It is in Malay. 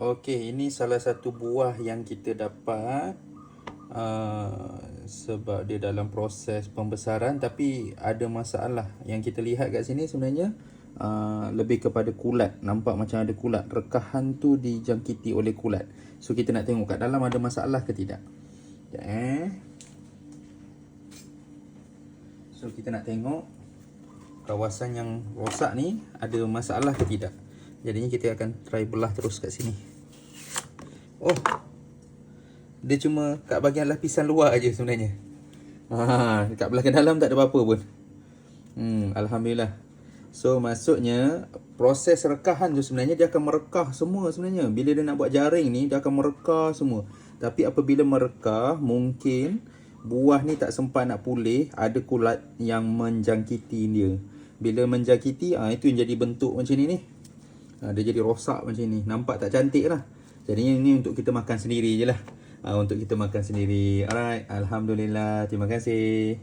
Okey, ini salah satu buah yang kita dapat uh, sebab dia dalam proses pembesaran tapi ada masalah. Yang kita lihat kat sini sebenarnya uh, lebih kepada kulat. Nampak macam ada kulat. Rekahan tu dijangkiti oleh kulat. So kita nak tengok kat dalam ada masalah ke tidak. Sekejap eh. So kita nak tengok kawasan yang rosak ni ada masalah ke tidak. Jadinya kita akan try belah terus kat sini. Oh. Dia cuma kat bahagian lapisan luar aja sebenarnya. Ha, dekat belakang dalam tak ada apa-apa pun. Hmm, alhamdulillah. So maksudnya proses rekahan tu sebenarnya dia akan merekah semua sebenarnya. Bila dia nak buat jaring ni dia akan merekah semua. Tapi apabila merekah mungkin buah ni tak sempat nak pulih, ada kulat yang menjangkiti dia. Bila menjangkiti, ah itu yang jadi bentuk macam ni ni. Ha, dia jadi rosak macam ni. Nampak tak cantik lah. Jadinya ini untuk kita makan sendiri je lah. Ha, untuk kita makan sendiri. Alright. Alhamdulillah. Terima kasih.